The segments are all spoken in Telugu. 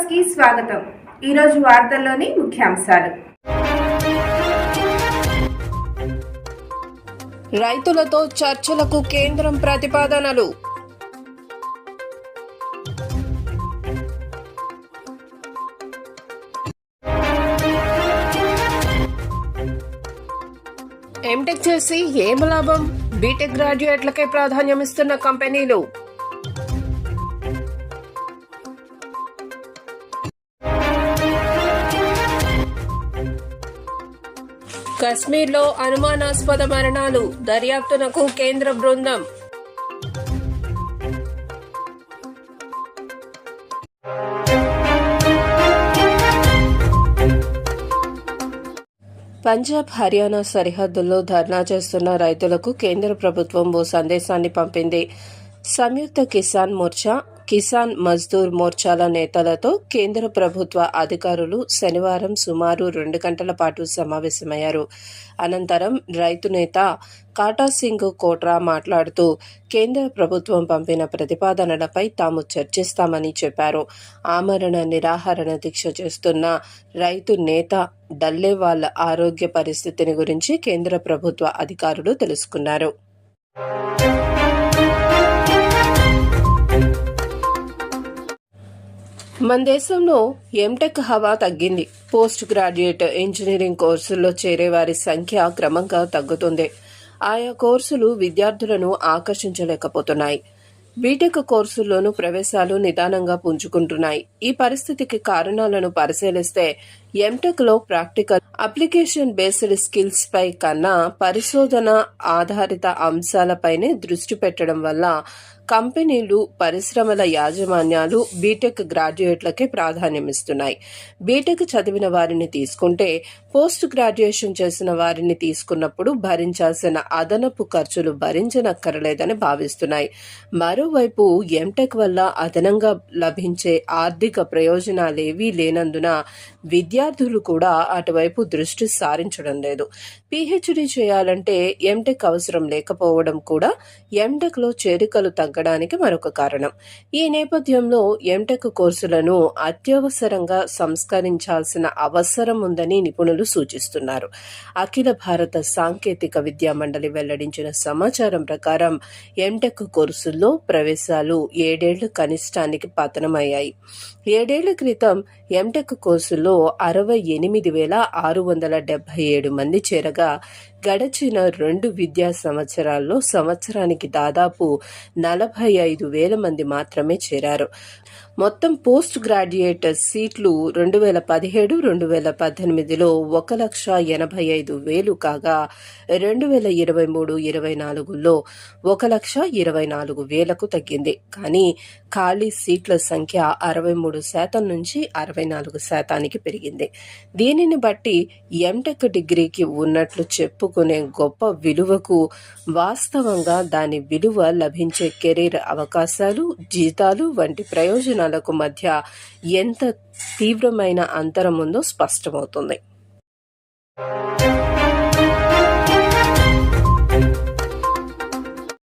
న్యూస్కి స్వాగతం. ఈరోజు వార్తల్లోని ముఖ్యాంశాలు. రైతులతో చర్చలకు కేంద్రం ప్రతిపాదనలు. ఎంటెక్ చేసి ఏం లాభం? బీటెక్ గ్రాడ్యుయేట్లకే ప్రాధాన్యం ఇస్తున్న కంపెనీలు. కశ్మీర్లో అనుమానాస్పద మరణాలు దర్యాప్తునకు కేంద్ర బృందం. పంజాబ్ హర్యానా సరిహద్దుల్లో ధర్నా చేస్తున్న రైతులకు కేంద్ర ప్రభుత్వం ఓ సందేశాన్ని పంపింది. సంయుక్త కిసాన్ మోర్చా కిసాన్ మజ్దూర్ మోర్చాల నేతలతో కేంద్ర ప్రభుత్వ అధికారులు శనివారం సుమారు రెండు గంటల పాటు సమావేశమయ్యారు. అనంతరం రైతు నేత కాటా సింగ్ కోట్రా మాట్లాడుతూ కేంద్ర ప్రభుత్వం పంపిన ప్రతిపాదనలపై తాము చర్చిస్తామని చెప్పారు. ఆమరణ నిరాహరణ దీక్ష చేస్తున్న రైతు నేత డల్లేవాళ్ళ ఆరోగ్య పరిస్థితిని గురించి కేంద్ర ప్రభుత్వ అధికారులు తెలుసుకున్నారు. మన దేశంలో ఎంటెక్ హవా తగ్గింది. పోస్ట్ గ్రాడ్యుయేట్ ఇంజనీరింగ్ కోర్సుల్లో చేరే వారి సంఖ్య క్రమంగా తగ్గుతుంది. ఆయా కోర్సులు విద్యార్థులను ఆకర్షించలేకపోతున్నాయి. బీటెక్ కోర్సుల్లోనూ ప్రవేశాలు నిదానంగా పుంజుకుంటున్నాయి. ఈ పరిస్థితికి కారణాలను పరిశీలిస్తే ఎంటెక్లో ప్రాక్టికల్ అప్లికేషన్ బేస్డ్ స్కిల్స్ పై కన్నా పరిశోధన ఆధారిత అంశాలపైనే దృష్టి పెట్టడం వల్ల కంపెనీలు పరిశ్రమల యాజమాన్యాలు బీటెక్ గ్రాడ్యుయేట్లకే ప్రాధాన్యమిస్తున్నాయి. బీటెక్ చదివిన వారిని తీసుకుంటే పోస్ట్ గ్రాడ్యుయేషన్ చేసిన వారిని తీసుకున్నప్పుడు భరించాల్సిన అదనపు ఖర్చులు భరించనక్కరలేదని భావిస్తున్నాయి. మరోవైపు ఎంటెక్ వల్ల అదనంగా లభించే ఆర్థిక ప్రయోజనాలేవీ లేనందున విద్యార్థులు కూడా అటువైపు దృష్టి సారించడం లేదు. పీహెచ్డీ చేయాలంటే ఎంటెక్ అవసరం లేకపోవడం కూడా ఎంటెక్లో చేరికలు తగ్గ తగ్గడానికి మరొక కారణం. ఈ నేపథ్యంలో ఎంటెక్ కోర్సులను అత్యవసరంగా సంస్కరించాల్సిన అవసరం ఉందని నిపుణులు సూచిస్తున్నారు. అఖిల భారత సాంకేతిక విద్యా మండలి వెల్లడించిన సమాచారం ప్రకారం ఎంటెక్ కోర్సుల్లో ప్రవేశాలు ఏడేళ్ళు కనిష్టానికి పతనమయ్యాయి. ఏడేళ్ళ క్రితం ఎంటెక్ కోర్సులో అరవై ఎనిమిది వేల ఆరు వందల డెబ్బై ఏడు మంది చేరగా గడచిన రెండు విద్యా సంవత్సరాల్లో సంవత్సరానికి దాదాపు నలభై ఐదు వేల మంది మాత్రమే చేరారు. మొత్తం పోస్ట్ గ్రాడ్యుయేట్ సీట్లు రెండు వేల పదిహేడు రెండు వేల పద్దెనిమిదిలో ఒక లక్ష ఎనభై ఐదు వేలు కాగా రెండు వేల ఇరవై మూడు ఇరవై నాలుగులో ఒక లక్ష ఇరవై నాలుగు వేలకు తగ్గింది. కానీ ఖాళీ సీట్ల సంఖ్య అరవై మూడు శాతం నుంచి అరవై నాలుగు శాతానికి పెరిగింది. దీనిని బట్టి ఎంటెక్ డిగ్రీకి ఉన్నట్లు చెప్పుకునే గొప్ప విలువకు వాస్తవంగా దాని విలువ లభించే కెరీర్ అవకాశాలు జీతాలు వంటి ప్రయోజనాలకు మధ్య ఎంత తీవ్రమైన అంతరం ఉందో స్పష్టమవుతుంది.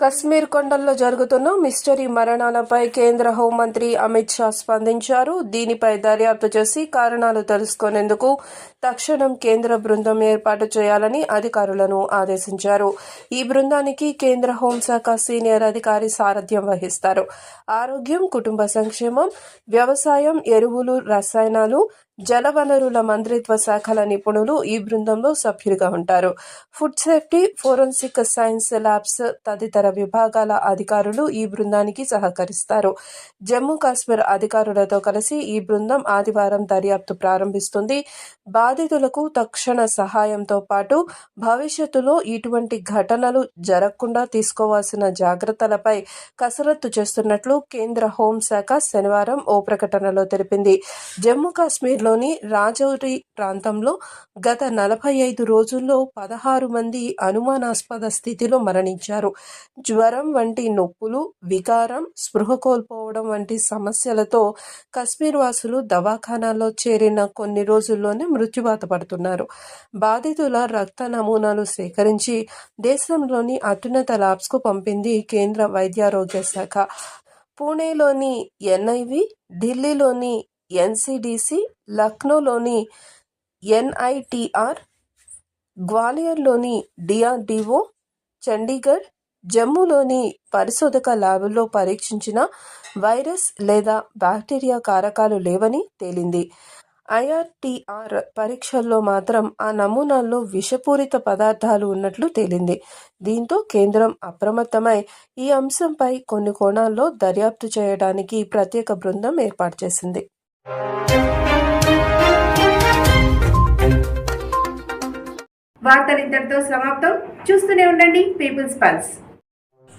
కశ్మీర్ కొండల్లో జరుగుతున్న మిస్టరీ మరణాలపై కేంద్ర హోంమంత్రి అమిత్ షా స్పందించారు. దీనిపై దర్యాప్తు చేసి కారణాలు తెలుసుకునేందుకు తక్షణం కేంద్ర బృందం ఏర్పాటు చేయాలని అధికారులను ఆదేశించారు. ఈ బృందానికి కేంద్ర హోంశాఖ సీనియర్ అధికారి సారథ్యం వహిస్తారు. ఆరోగ్యం కుటుంబ సంక్షేమం వ్యవసాయం ఎరువులు రసాయనాలు జలవనరుల మంత్రిత్వ శాఖల నిపుణులు ఈ బృందంలో సభ్యులుగా ఉంటారు. Food safety forensic science labs తదితర విభాగాల అధికారులు ఈ బృందానికి సహకరిస్తారు. జమ్మూ కాశ్మీర్ అధికారులతో కలిసి ఈ బృందం ఆదివారం దర్యాప్తు ప్రారంభిస్తుంది. బాధితులకు తక్షణ సహాయంతో పాటు భవిష్యత్తులో ఇటువంటి ఘటనలు జరగకుండా తీసుకోవాల్సిన జాగ్రత్తలపై కసరత్తు చేస్తున్నట్లు కేంద్ర హోంశాఖ శనివారం ఓ ప్రకటనలో తెలిపింది. జమ్మూ కాశ్మీర్లోని రాజౌరి ప్రాంతంలో గత నలభై ఐదు రోజుల్లో పదహారు మంది అనుమానాస్పద స్థితిలో మరణించారు. జ్వరం వంటి నొప్పులు వికారం స్పృహ కోల్పోవడం వంటి సమస్యలతో కశ్మీర్ వాసులు దవాఖానాల్లో చేరిన కొన్ని రోజుల్లోనే మృత్యువాత పడుతున్నారు. బాధితుల రక్త నమూనాలు సేకరించి దేశంలోని అత్యున్నత ల్యాబ్స్కు పంపింది కేంద్ర వైద్యారోగ్య శాఖ. పూణేలోని ఎన్ఐవి ఢిల్లీలోని ఎన్సిడిసి లక్నోలోని ఎన్ఐటిఆర్ గ్వాలియర్లోని డిఆర్డిఓ చండీగఢ్ జమ్మూలోని పరిశోధక ల్యాబ్లో పరీక్షించిన వైరస్ లేదా బ్యాక్టీరియా కారకాలు లేవని తేలింది. ఐఆర్టీఆర్ పరీక్షల్లో మాత్రం ఆ నమూనాల్లో విషపూరిత పదార్థాలు ఉన్నట్లు తేలింది. దీంతో కేంద్రం అప్రమత్తమై ఈ అంశంపై కొన్ని కోణాల్లో దర్యాప్తు చేయడానికి ప్రత్యేక బృందం ఏర్పాటు చేసింది. వార్తలు ఇంతటితో సమాప్తం. చూస్తూనే ఉండండి పీపుల్స్ పల్స్